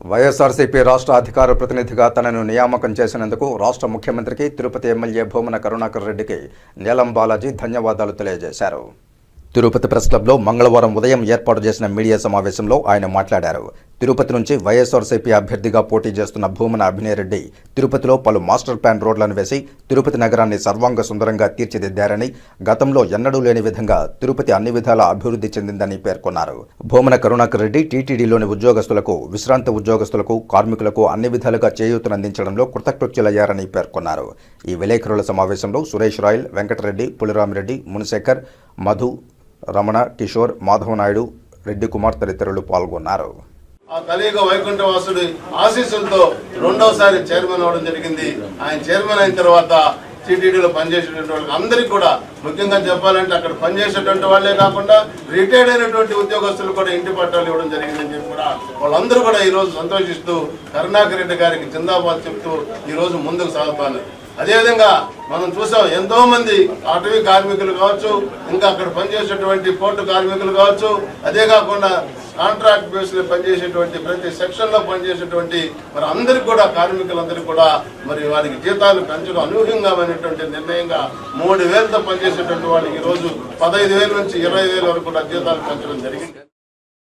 వైఎస్ఆర్సీపీ రాష్ట్ర అధికార ప్రతినిధిగా తనను నియామకం చేసినందుకు రాష్ట్ర ముఖ్యమంత్రికి తిరుపతి ఎమ్మెల్యే భూమన కరుణాకర్ రెడ్డికి నీలం బాలాజీ ధన్యవాదాలు తెలియజేశారు. తిరుపతి ప్రెస్ క్లబ్లో మంగళవారం ఉదయం ఏర్పాటు చేసిన మీడియా సమావేశంలో ఆయన మాట్లాడారు. తిరుపతి నుంచి వైఎస్ఆర్సీపీ అభ్యర్థిగా పోటీ చేస్తున్న భూమన అభినయరెడ్డి తిరుపతిలో పలు మాస్టర్ ప్లాన్ రోడ్లను వేసి తిరుపతి నగరాన్ని సర్వాంగ సుందరంగా తీర్చిదిద్దారని గతంలో ఎన్నడూ లేని విధంగా తిరుపతి అన్ని విధాల అభివృద్ధి చెందిందని పేర్కొన్నారు. భూమన కరుణాకర్ రెడ్డి టీటీడీలోని ఉద్యోగస్తులకు విశ్రాంత ఉద్యోగస్తులకు కార్మికులకు అన్ని విధాలుగా చేయూతనందించడంలో కృతకృత్యులయ్యారని పేర్కొన్నారు. ఈ విలేకరుల సమావేశంలో సురేష్ రాయల్ వెంకటరెడ్డి పులిరామిరెడ్డి మునిశేఖర్ మధు రమణ కిషోర్ మాధవనాయుడు రెడ్డి కుమార్ తదితరులు పాల్గొన్నారు. ఆ కలియుగ వైకుంఠవాసుడి ఆశీస్సులతో రెండోసారి చైర్మన్ అవడం జరిగింది. ఆయన చైర్మన్ అయిన తర్వాత టీటీడీలో పనిచేసేటువంటి వాళ్ళకి అందరికీ కూడా ముఖ్యంగా చెప్పాలంటే అక్కడ పనిచేసేటువంటి వాళ్ళే కాకుండా రిటైర్డ్ అయినటువంటి ఉద్యోగస్తులు కూడా ఇంటి పట్టాలు ఇవ్వడం జరిగిందని చెప్పి కూడా వాళ్ళందరూ కూడా ఈ రోజు సంతోషిస్తూ కరుణాకర్ రెడ్డి గారికి జిందాబాద్ చెప్తూ ఈ రోజు ముందుకు సాగుతాను అదేవిధంగా మనం చూసాం ఎంతో మంది అటవీ కార్మికులు కావచ్చు ఇంకా అక్కడ పనిచేసేటువంటి పోర్టు కార్మికులు కావచ్చు అదే కాకుండా కాంట్రాక్ట్ బేస్లో పనిచేసేటువంటి ప్రతి సెక్షన్లో పనిచేసేటువంటి మరి అందరికి కూడా కార్మికులందరికీ కూడా మరి వారికి జీతాలు పెంచడం అనూహ్యంగామైనటువంటి నిర్ణయంగా మూడు వేలతో పనిచేసేటువంటి వాళ్ళకి ఈ రోజు పదహైదు వేల నుంచి ఇరవై వేల వరకు కూడా జీతాలు పెంచడం జరిగింది.